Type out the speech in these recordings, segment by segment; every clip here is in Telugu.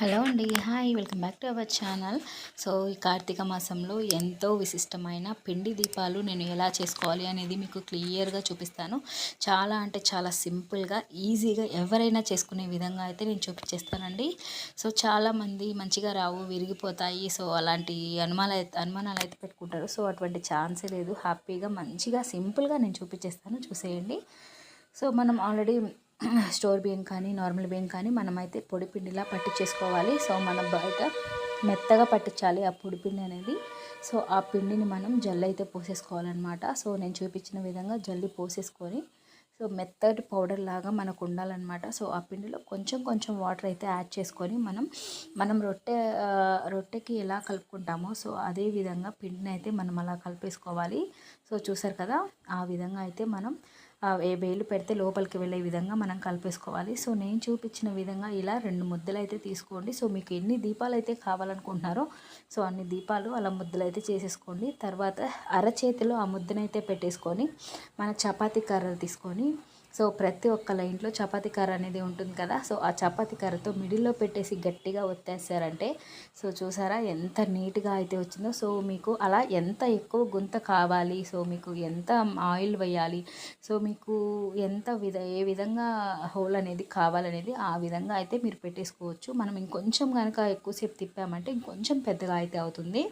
హలో అండి. Hi welcome back to our channel. So ఈ కార్తీక మాసంలో ఎంతో విశిష్టమైన పిండి దీపాలు నేను ఎలా చేసుకోవాలి అనేది మీకు క్లియర్గా చూపిస్తాను. చాలా అంటే చాలా సింపుల్గా ఈజీగా ఎవరైనా చేసుకునే విధంగా అయితే నేను చూపించేస్తానండి. సో చాలామంది మంచిగా రావు విరిగిపోతాయి. సో అలాంటి అనుమానాలు అయితే అనుమానాలు అయితే పెట్టుకుంటారు. సో అటువంటి ఛాన్సే లేదు. హ్యాపీగా మంచిగా సింపుల్గా నేను చూపించేస్తాను. చూసేయండి. సో మనం ఆల్రెడీ స్టోర్ బియ్యం కానీ నార్మల్ బియ్యం కానీ మనమైతే పొడి పిండిలా పట్టించేసుకోవాలి. సో మనం బయట మెత్తగా పట్టించాలి ఆ పొడి పిండి అనేది. సో ఆ పిండిని మనం జల్లి అయితే పోసేసుకోవాలన్నమాట. సో నేను చూపించిన విధంగా జల్లి పోసేసుకొని సో మెత్తటి పౌడర్ లాగా మనకు ఉండాలన్నమాట. సో ఆ పిండిలో కొంచెం కొంచెం వాటర్ అయితే యాడ్ చేసుకొని మనం మనం రొట్టె రొట్టెకి ఎలా కలుపుకుంటామో సో అదే విధంగా పిండిని అయితే మనం అలా కలిపేసుకోవాలి. సో చూసారు కదా ఆ విధంగా అయితే మనం వేలు పెడితే లోపలికి వెళ్ళే విధంగా మనం కలిపేసుకోవాలి. సో నేను చూపించిన విధంగా ఇలా రెండు ముద్దలు అయితే తీసుకోండి. సో మీకు ఎన్ని దీపాలు అయితే కావాలనుకుంటున్నారో సో అన్ని దీపాలు అలా ముద్దలు అయితే చేసేసుకోండి. తర్వాత అరచేతిలో ఆ ముద్దనైతే పెట్టేసుకొని మన చపాతీ కర్రలు తీసుకొని సో ప్రతి ఒక్కళ్ళ ఇంట్లో చపాతీ కర్ర అనేది ఉంటుంది కదా. సో ఆ చపాతీ కర్రతో మిడిల్లో పెట్టేసి గట్టిగా ఒత్తేస్తారంటే సో చూసారా ఎంత నీట్గా అయితే వచ్చిందో. సో మీకు అలా ఎంత ఎక్కువ గుంత కావాలి సో మీకు ఎంత ఆయిల్ వేయాలి సో మీకు ఎంత విధ ఏ విధంగా హోల్ అనేది కావాలనేది ఆ విధంగా అయితే మీరు పెట్టేసుకోవచ్చు. మనం ఇంకొంచెం కనుక ఎక్కువసేపు తిప్పామంటే ఇంకొంచెం పెద్దగా అయితే అవుతుంది.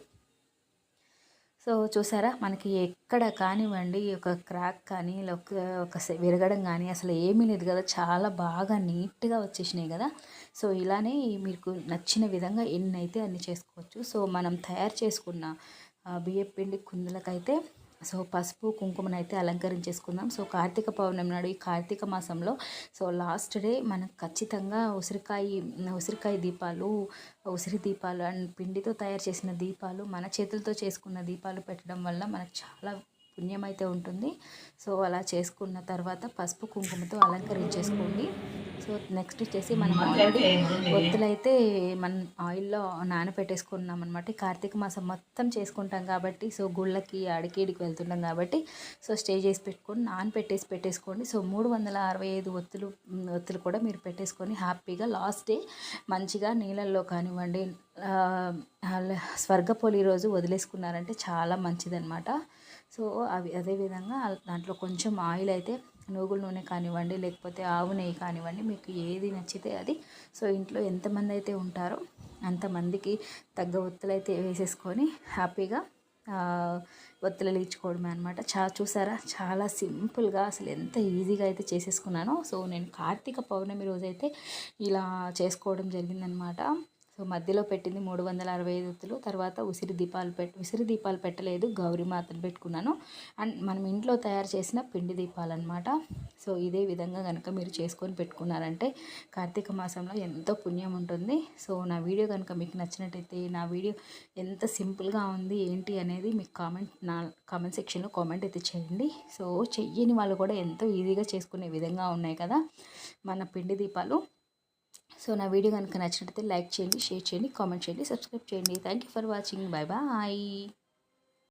సో చూసారా? మనకి ఎక్కడ కానివ్వండి ఒక క్రాక్ కానీ ఒక ఒక విరగడం కానీ అసలు ఏమీ లేదు కదా? చాలా బాగా నీట్గా వచ్చేసినాయి కదా? సో ఇలానే మీకు నచ్చిన విధంగా ఎన్ని అయితే అన్ని చేసుకోవచ్చు. సో మనం తయారు చేసుకున్న బియ్యం పిండి కుందులకైతే సో పసుపు కుంకుమనైతే అలంకరించేసుకుందాం. సో కార్తీక పౌర్ణమి నాడు ఈ కార్తీక మాసంలో సో లాస్ట్ డే మనకు ఖచ్చితంగా ఉసిరికాయ ఉసిరికాయ దీపాలు ఉసిరి దీపాలు అండ్ పిండితో తయారు చేసిన దీపాలు మన చేతులతో చేసుకున్న దీపాలు పెట్టడం వల్ల మనకు చాలా పుణ్యం అయితే ఉంటుంది. సో అలా చేసుకున్న తర్వాత పసుపు కుంకుమతో అలంకరించేసుకోండి. సో నెక్స్ట్ వచ్చేసి మనం ఆల్రెడీ ఒత్తులైతే మనం ఆయిల్లో నానపెట్టేసుకున్నాం అనమాట కార్తీక మాసం మొత్తం చేసుకుంటాం కాబట్టి సో గుళ్ళకి అడికేడికి వెళ్తుంటాం కాబట్టి సో స్టే చేసి పెట్టుకొని నానపెట్టేసి పెట్టేసుకోండి. సో మూడు వందల అరవై ఐదు ఒత్తులు ఒత్తులు కూడా మీరు పెట్టేసుకొని హ్యాపీగా లాస్ట్ డే మంచిగా నీళ్ళల్లో కానివ్వండి స్వర్గపోలి రోజు వదిలేసుకున్నారంటే చాలా మంచిదన్నమాట. సో అవి అదేవిధంగా దాంట్లో కొంచెం ఆయిల్ అయితే నూగుల నూనె కానివ్వండి లేకపోతే ఆవు నెయ్యి కానివ్వండి మీకు ఏది నచ్చితే అది. సో ఇంట్లో ఎంతమంది అయితే ఉంటారో అంతమందికి తగ్గ ఒత్తులు అయితే వేసేసుకొని హ్యాపీగా ఒత్తులు ఇచ్చుకోవడమే అనమాట చా చూసారా? చాలా సింపుల్గా అసలు ఎంత ఈజీగా అయితే చేసేసుకున్నానో. సో నేను కార్తీక పౌర్ణమి రోజైతే ఇలా చేసుకోవడం జరిగిందనమాట సో మధ్యలో పెట్టింది మూడు వందల అరవై ఐదు తర్వాత ఉసిరి దీపాలు పెట్టి ఉసిరి దీపాలు పెట్టలేదు. గౌరీ మాతను పెట్టుకున్నాను. అండ్ మనం ఇంట్లో తయారు చేసిన పిండి దీపాలు అనమాట సో ఇదే విధంగా కనుక మీరు చేసుకొని పెట్టుకున్నారంటే కార్తీక మాసంలో ఎంతో పుణ్యం ఉంటుంది. సో నా వీడియో కనుక మీకు నచ్చినట్టయితే నా వీడియో ఎంత సింపుల్గా ఉంది ఏంటి అనేది మీకు కామెంట్ నా కామెంట్ సెక్షన్లో కామెంట్ అయితే చేయండి. సో చెయ్యని వాళ్ళు కూడా ఎంతో ఈజీగా చేసుకునే విధంగా ఉన్నాయి కదా మన పిండి దీపాలు. సో నా వీడియో కనుక నచ్చినట్లయితే లైక్ చేయండి షేర్ చేయండి కామెంట్ చేయండి సబ్స్క్రైబ్ చేయండి. Thank you for watching bye bye